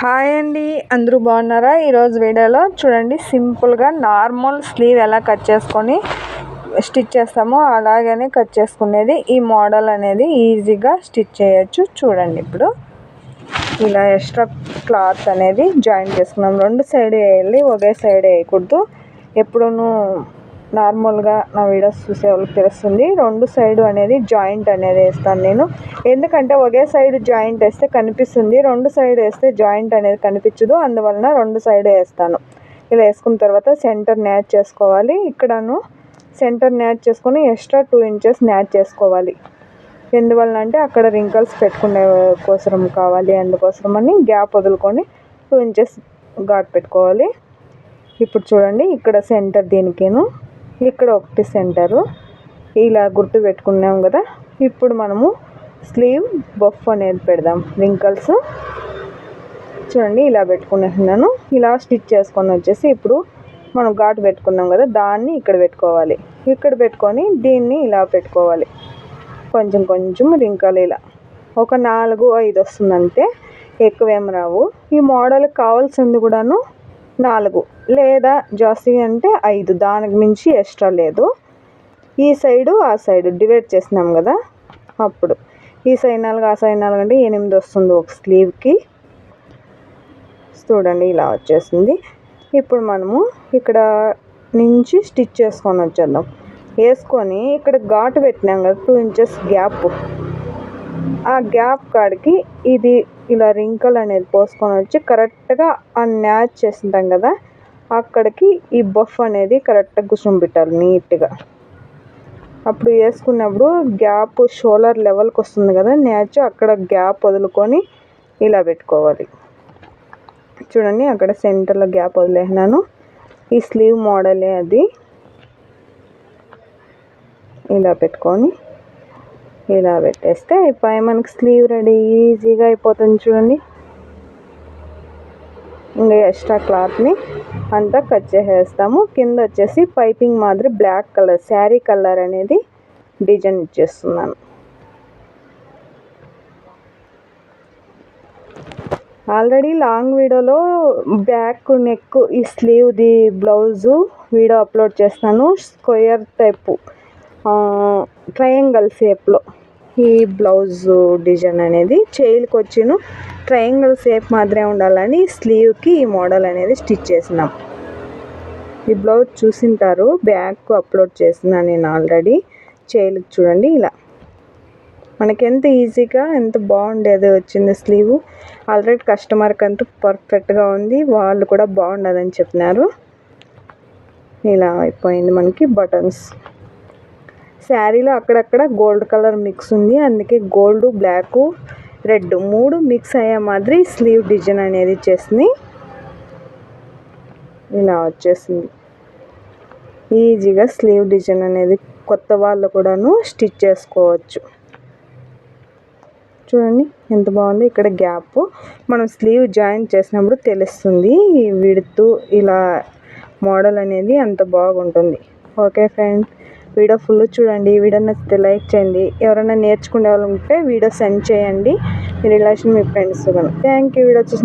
Hi అండి. అందరూ బాగున్నారా? ఈరోజు వీడియోలో చూడండి సింపుల్గా నార్మల్ స్లీవ్ ఎలా కట్ చేసుకొని స్టిచ్ చేస్తామో అలాగనే కట్ చేసుకునేది. ఈ మోడల్ అనేది ఈజీగా స్టిచ్ చేయొచ్చు. చూడండి ఇప్పుడు. ఇలా ఎక్స్ట్రా క్లాత్ అనేది జాయిన్ చేసుకున్నాం. రెండు సైడ్ వేయాలి ఒకే సైడ్ వేయకూడదు. ఎప్పుడూ నార్మల్గా నా వీడియోస్ చూసే వాళ్ళకి తెలుస్తుంది. రెండు సైడ్ అనేది జాయింట్ అనేది వేస్తాను నేను. ఎందుకంటే ఒకే సైడ్ జాయింట్ వేస్తే కనిపిస్తుంది. రెండు సైడ్ వేస్తే జాయింట్ అనేది కనిపించదు. అందువలన రెండు సైడ్ వేస్తాను. ఇలా వేసుకున్న తర్వాత సెంటర్ న్యాచ్ చేసుకోవాలి. ఇక్కడను సెంటర్ న్యాచ్ చేసుకొని ఎక్స్ట్రా టూ ఇంచెస్ న్యాచ్ చేసుకోవాలి. ఎందువలన అంటే అక్కడ రింకల్స్ పెట్టుకునే కోసం కావాలి. అందుకోసం అని గ్యాప్ వదులుకొని టూ ఇంచెస్ ఘాట్ పెట్టుకోవాలి. ఇప్పుడు చూడండి ఇక్కడ సెంటర్ దీనికేను. ఇక్కడ ఒకటి సెంటరు. ఇలా గుర్తు పెట్టుకున్నాం కదా. ఇప్పుడు మనము స్లీవ్ బఫ్ అనేది పెడదాం. రింకల్స్. చూడండి ఇలా పెట్టుకునేస్తున్నాను ఇలా స్టిచ్ చేసుకొని వచ్చేసి ఇప్పుడు మనం ఘాటు పెట్టుకున్నాం కదా దాన్ని ఇక్కడ పెట్టుకోవాలి. ఇక్కడ పెట్టుకొని దీన్ని ఇలా పెట్టుకోవాలి. కొంచెం కొంచెం రింకలు ఇలా. ఒక నాలుగు ఐదు వస్తుందంటే ఎక్కువేం రావు. ఈ మోడల్కి కావాల్సింది కూడాను నాలుగు. లేదా జాస్తి అంటే ఐదు. దానికి మించి ఎక్స్ట్రా లేదు. ఈ సైడు ఆ సైడు డివైడ్ చేసినాం కదా అప్పుడు. ఈ సైడ్ నాలుగు ఆ సైడ్ నాలుగు అంటే ఎనిమిది వస్తుంది ఒక స్లీవ్కి. చూడండి ఇలా వచ్చేసింది. ఇప్పుడు మనము ఇక్కడ నుంచి స్టిచ్ చేసుకొని వచ్చేద్దాం. వేసుకొని ఇక్కడ ఘాటు పెట్టినాం కదా టూ ఇంచెస్ గ్యాప్. ఆ గ్యాప్ కాడికి ఇది ఇలా రింకల్ అనేది పోసుకొని వచ్చి కరెక్ట్గా ఆ న్యాచ్ చేసింటాం కదా అక్కడికి ఈ బఫ్ అనేది కరెక్ట్గా కూర్చోబెట్టాలి నీట్గా. అప్పుడు వేసుకున్నప్పుడు గ్యాప్ షోలర్ లెవెల్కి వస్తుంది కదా న్యాచ్ అక్కడ గ్యాప్ వదులుకొని ఇలా పెట్టుకోవాలి. చూడండి అక్కడ సెంటర్లో గ్యాప్ వదిలేసినాను. ఈ స్లీవ్ మోడలే అది. ఇలా పెట్టుకొని ఇలా పెట్టేస్తే పై మనకి స్లీవ్ రెడీ ఈజీగా అయిపోతుంది చూడండి. ఇంకా ఎక్స్ట్రా క్లాత్ని అంతా కట్ చేసేస్తాము. కింద వచ్చేసి పైపింగ్ మాదిరి బ్లాక్ కలర్ శారీ కలర్ అనేది డిజైన్ ఇచ్చేస్తున్నాను. ఆల్రెడీ లాంగ్ వీడియోలో బ్యాక్ నెక్ ఈ స్లీవ్ది బ్లౌజు వీడియో అప్లోడ్ చేస్తాను స్క్వేర్ టైపు ట్రయాంగల్ షేప్లో ఈ బ్లౌజ్ డిజైన్ అనేది చేయిలకి వచ్చిన ట్రయాంగల్ షేప్ మాదిరే ఉండాలని స్లీవ్కి ఈ మోడల్ అనేది స్టిచ్ చేసినాం. ఈ బ్లౌజ్ చూసింటారు బ్యాక్ అప్లోడ్ చేసిన నేను ఆల్రెడీ చేయిలకి చూడండి ఇలా. మనకి ఎంత ఈజీగా ఎంత బాగుండేది వచ్చింది స్లీవ్ ఆల్రెడీ కస్టమర్కి అంతా పర్ఫెక్ట్గా ఉంది. వాళ్ళు కూడా బాగుండదని చెప్పినారు. ఇలా అయిపోయింది మనకి బటన్స్ శారీలో అక్కడక్కడ గోల్డ్ కలర్ మిక్స్ ఉంది. అందుకే గోల్డ్ బ్లాక్ రెడ్ మూడు మిక్స్ అయ్యే మాదిరి స్లీవ్ డిజైన్ అనేది చేసింది ఇలా వచ్చేసింది. ఈజీగా స్లీవ్ డిజైన్ అనేది కొత్త వాళ్ళు కూడాను స్టిచ్ చేసుకోవచ్చు. చూడండి ఎంత బాగుంది. ఇక్కడ గ్యాప్. మనం స్లీవ్ జాయిన్ చేసినప్పుడు తెలుస్తుంది ఈ విడుతూ ఇలా మోడల్ అనేది అంత బాగుంటుంది. Okay friends. వీడియో ఫుల్ చూడండి. వీడియో నచ్చితే లైక్ చేయండి. ఎవరైనా నేర్చుకునే వాళ్ళు ఉంటే వీడియో సెండ్ చేయండి. మీ రిలేషన్ మీ ఫ్రెండ్స్ థ్యాంక్ యూ వీడియో చూసి